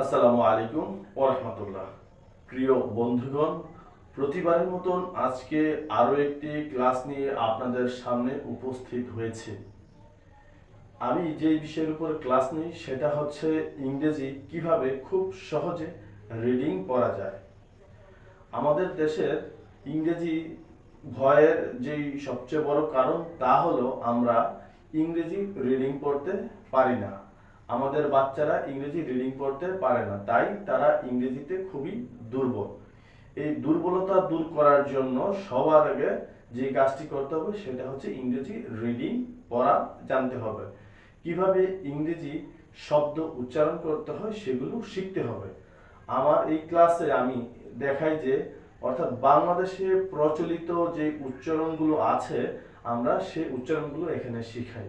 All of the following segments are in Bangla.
আসসালামু আলাইকুম ওরহমতুল্লাহ প্রিয় বন্ধুগণ, প্রতিবারের মতন আজকে আরও একটি ক্লাস নিয়ে আপনাদের সামনে উপস্থিত হয়েছে। আমি যে বিষয়ের উপর ক্লাস নিই, সেটা হচ্ছে ইংরেজি, কীভাবে খুব সহজে রিডিং পড়া যায়। আমাদের দেশের ইংরেজি ভয়ের যেই সবচেয়ে বড় কারণ, তা হলো আমরা ইংরেজি রিডিং পড়তে পারি না। আমাদের বাচ্চারা ইংরেজি রিডিং পড়তে পারে না, তাই তারা ইংরেজিতে খুবই দুর্বল। এই দুর্বলতা দূর করার জন্য সবার আগে যে কাজটি করতে হবে সেটা হচ্ছে ইংরেজি রিডিং পড়া জানতে হবে। কীভাবে ইংরেজি শব্দ উচ্চারণ করতে হয় সেগুলো শিখতে হবে। আমার এই ক্লাসে আমি দেখাই যে, অর্থাৎ বাংলাদেশে প্রচলিত যে উচ্চারণগুলো আছে, আমরা সেই উচ্চারণগুলো এখানে শিখাই।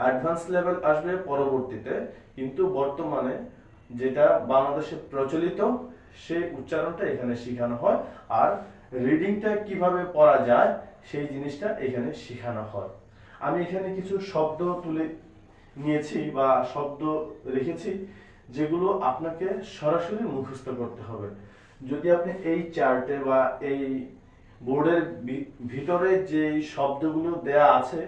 অ্যাডভান্স লেভেল আসবে পরবর্তীতে, কিন্তু বর্তমানে যেটা বাংলাদেশে প্রচলিত, সেই উচ্চারণটা এখানে শেখানো হয়। আর রিডিংটা কীভাবে পড়া যায়, সেই জিনিসটা এখানে শেখানো হয়। আমি এখানে কিছু শব্দ তুলে নিয়েছি বা শব্দ রেখেছি, যেগুলো আপনাকে সরাসরি মুখস্থ করতে হবে। যদি আপনি এই চার্টে বা এই বোর্ডের ভিতরে যে শব্দগুলো দেয়া আছে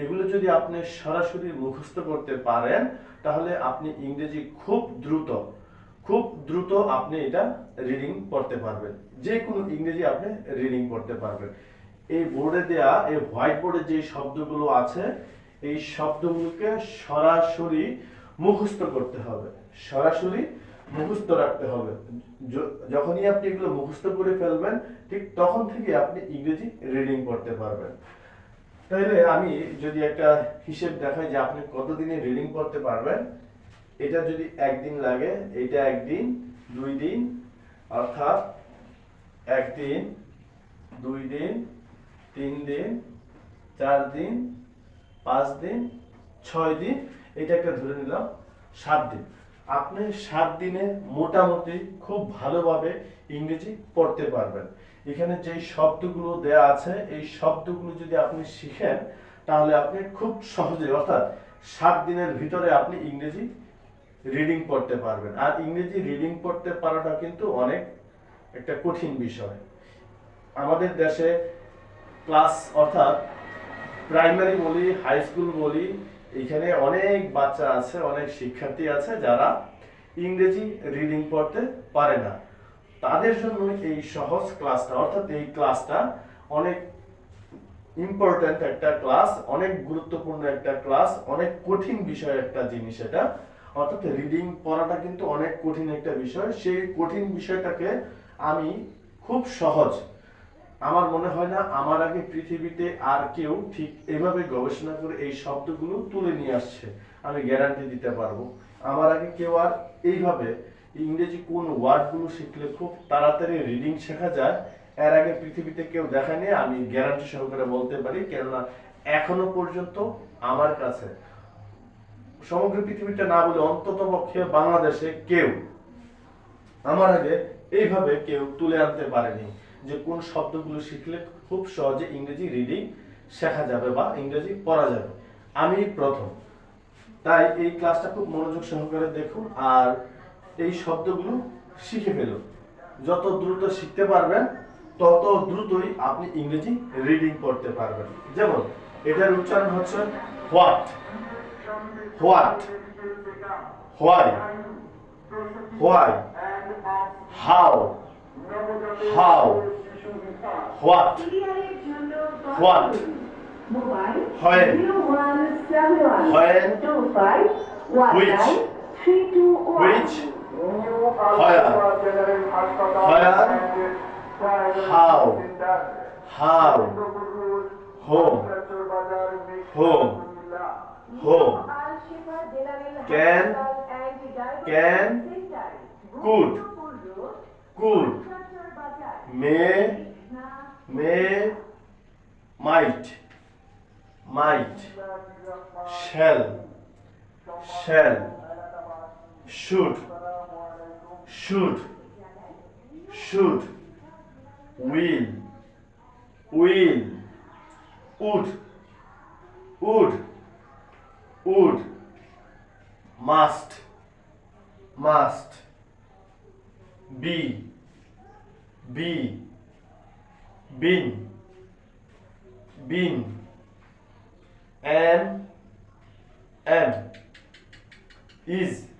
এগুলো যদি আপনি সরাসরি মুখস্থ করতে পারেন, তাহলে আপনি ইংরেজি খুব দ্রুত খুব দ্রুত আপনি এটা রিডিং পড়তে পারবেন। যে কোনো ইংরেজি আপনি রিডিং পড়তে পারবেন। এই বোর্ডে দেয়া, এই হোয়াইট বোর্ডে যে শব্দগুলো আছে, এই শব্দগুলোকে সরাসরি মুখস্থ করতে হবে। সরাসরি মুখস্থ রাখতে হবে। যখনই আপনি এগুলো মুখস্থ করে ফেলবেন, ঠিক তখন থেকে আপনি ইংরেজি রিডিং করতে পারবেন। তাহলে আমি যদি একটা হিসেব দেখাই যে আপনি কতদিনে রিডিং করতে পারবেন, এটা যদি একদিন লাগে, এটা একদিন, দুই দিন, অর্থাৎ একদিন, দুই দিন, তিন দিন, চার দিন, পাঁচ দিন, ছয় দিন, এটা একটা ধরে নিলাম সাত দিন। আপনি সাত দিনে মোটামুটি খুব ভালোভাবে ইংরেজি পড়তে পারবেন। এখানে যে শব্দগুলো দেয়া আছে, এই শব্দগুলো যদি আপনি শিখেন, তাহলে আপনি খুব সহজে, অর্থাৎ সাত দিনের ভিতরে আপনি ইংরেজি রিডিং পড়তে পারবেন। আর ইংরেজি রিডিং পড়তে পারাটা কিন্তু অনেক একটা কঠিন বিষয়। আমাদের দেশে ক্লাস অর্থাৎ প্রাইমারি বলি হাই স্কুল বলি, এখানে অনেক বাচ্চা আছে, অনেক শিক্ষার্থী আছে যারা ইংরেজি রিডিং পড়তে পারে না। তাদের জন্য এই সহজ ক্লাসটা অর্থাৎ এই ক্লাসটা অনেক ইম্পর্ট্যান্ট একটা ক্লাস অনেক গুরুত্বপূর্ণ একটা ক্লাস অনেক কঠিন বিষয় একটা জিনিস এটা। অর্থাৎ রিডিং পড়াটা কিন্তু অনেক কঠিন একটা বিষয়। সেই কঠিন বিষয়টাকে আমি খুব সহজ, আমার মনে হয় না আমার আগে পৃথিবীতে আর কেউ ঠিক এভাবে গবেষণা করে এই শব্দগুলো তুলে নিয়ে আসছে। আমি গ্যারান্টি দিতে পারব। আমার আগে কেউ আর এইভাবে ইংরেজি কোন ওয়ার্ডগুলো শিখলে খুব তাড়াতাড়ি রিডিং শেখা যায়, এর আগে পৃথিবীতে কেউ দেখায়নি, আমি গ্যারান্টি সহকারে বলতে পারি, কেননা এখনও পর্যন্ত আমার কাছে সমগ্র পৃথিবীটা না বলে অন্তত পক্ষে বাংলাদেশে কেউ আমার আগে এইভাবে কেউ তুলে আনতে পারেনি যে কোন শব্দগুলো শিখলে খুব সহজে ইংরেজি রিডিং শেখা যাবে বা ইংরেজি পড়া যাবে। আমি প্রথম। তাই এই ক্লাসটা খুব মনোযোগ সহকারে দেখুন, আর এই শব্দগুলো শিখে ফেলুন যত দ্রুত শিখতে পারবেন তত দ্রুতই আপনি ইংরেজি রিডিং করতে পারবেন যেমন এটার উচ্চারণ হচ্ছে what what why why how how what What? When? When? When? When? Where? Where? How? how Home. Home. Home. Can. Can. Could. Could. may may might might shall shall should should should will will would would would must must be be been been am am is.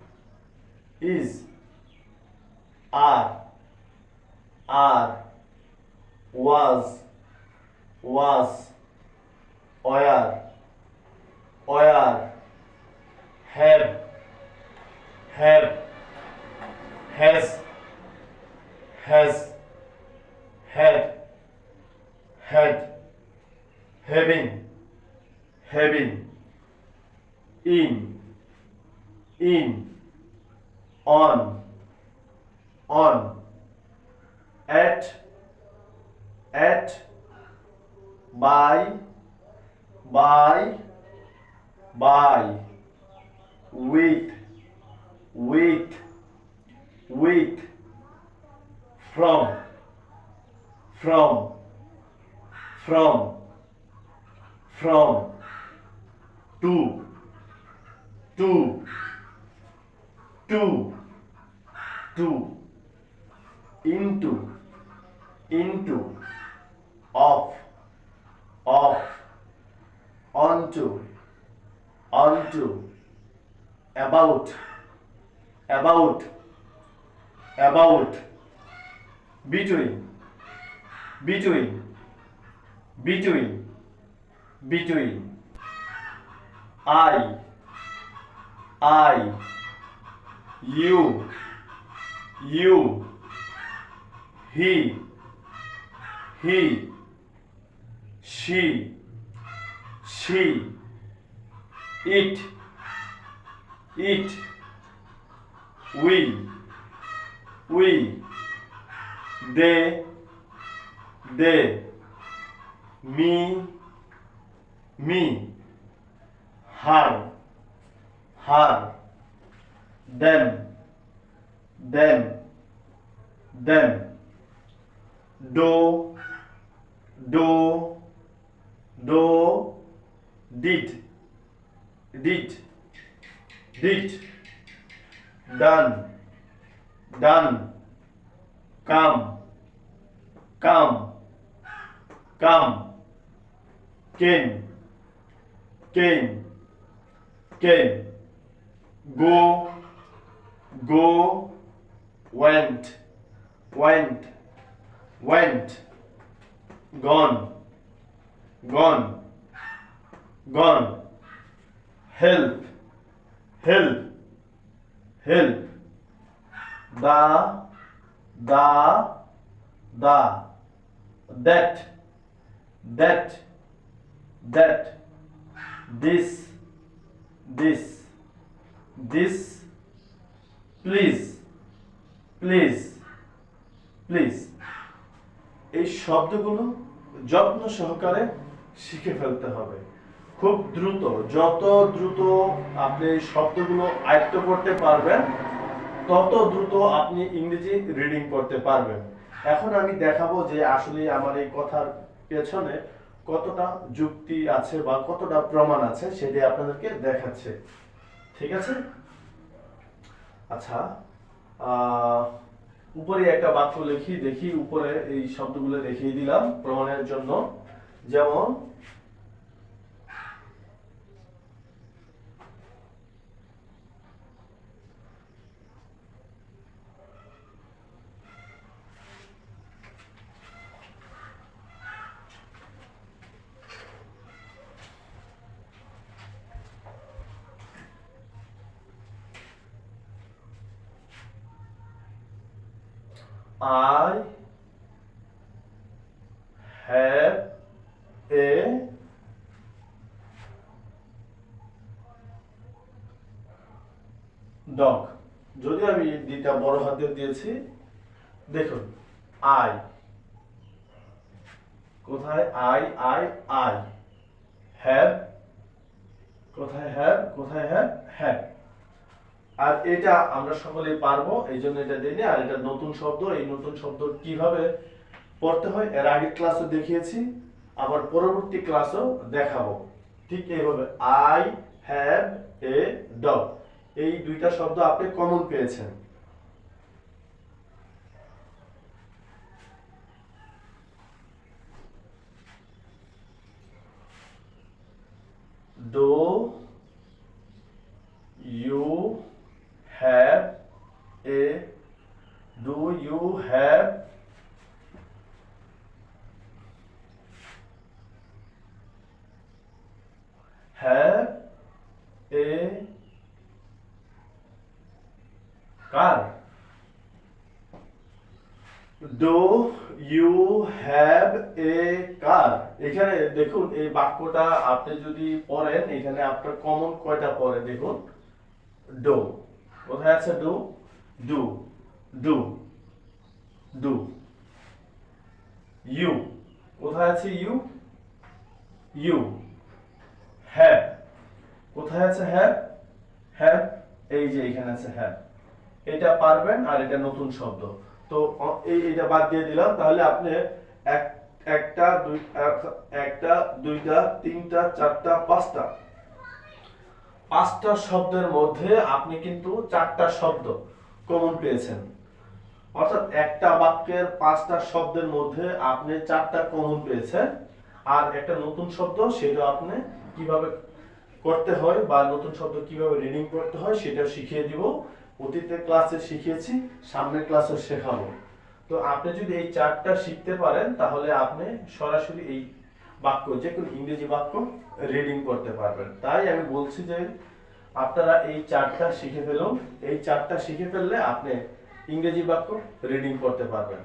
Has had had having having in in on on at at by by by with with with from. From. From. From. To. To. To. To. Into. Into. Off. Off. Onto. Onto. About. About. About between between between between I I you you he he she she it it we we they they me me her her them them them do do do did did did done done come. Come. Come. Came came came go. Go. Went. Went. Went. Gone. Gone. Gone. Help. Help. Help. The the the that that that this this this please please please. এই শব্দগুলো যত্ন সহকারে শিখে ফেলতে হবে। খুব দ্রুত, যত দ্রুত আপনি শব্দগুলো আয়ত্ত করতে পারবেন তত দ্রুত আপনি ইংরেজি রিডিং করতে পারবেন। এখন আমি দেখাবো যে আসলে আমার এই কথার পেছনে কতটা যুক্তি আছে বা কতটা প্রমাণ আছে, সেটি আপনাদেরকে দেখাচ্ছে। ঠিক আছে? আচ্ছা উপরে একটা বাক্য লিখি, দেখি উপরে এই শব্দগুলো দেখিয়ে দিলাম প্রমাণের জন্য। যেমন I have a dog. যদি আমি দুইটা বড় হাতে দিয়েছি, দেখুন আই কোথায় আই আই আই হ্যাভ কোথায় হ্যাভ কোথায় হ্যাভ হ্যাভ আর এটা আমরা সকলেই পারব, এই জন্য এটা দিইনি আর এটা নতুন শব্দ, এই নতুন শব্দ কীভাবে পড়তে হয়, এর আগের ক্লাসে দেখিয়েছি, আবার পরবর্তী ক্লাসেও দেখাবো। ঠিক এইভাবে আই হ্যাভ এ ডগ এই দুইটা শব্দ আপনি কমন পেয়েছেন। Do you have a, do you have have a car? Do you have a car? এখানে দেখুন, এই বাক্যটা আপনি যদি পড়েন, এখানে আপনার কমন কয়টা পড়ে? দেখুন ডো কোথায় আছে do? Do. Do. Do. You. কোথায় আছে ইউ? ইউ। হ্যাভ। কোথায় আছে হ্যাভ? হ্যাভ। এই যে এখানে আছে হ্যাভ। এটা পারবেন আর এটা নতুন শব্দ। তো এই, এটা বাদ দিয়ে দিলাম। তাহলে আপনি একটা, দুইটা, তিনটা, চারটা, পাঁচটা পাঁচটা শব্দের মধ্যে আপনি কিন্তু চারটা শব্দ কমন পেয়েছেন। অর্থাৎ একটা বাক্যের পাঁচটা শব্দের মধ্যে আপনি চারটা কমন পেয়েছেন, আর একটা নতুন শব্দ সেটা আপনি কীভাবে করতে হয় বা নতুন শব্দ কীভাবে রিডিং করতে হয় সেটা শিখিয়ে দিব। অতীতের ক্লাসে শিখিয়েছি, সামনের ক্লাসে শেখাবো। তো আপনি যদি এই চারটা শিখতে পারেন, তাহলে আপনি সরাসরি এই বাক্য, যে কোনো ইংরেজি বাক্য রিডিং করতে পারবেন। তাই আমি বলছি যে আপনারা এই চারটা শিখে ফেলুন। এই চারটা শিখে ফেললে আপনি ইংরেজি বাক্য রিডিং করতে পারবেন।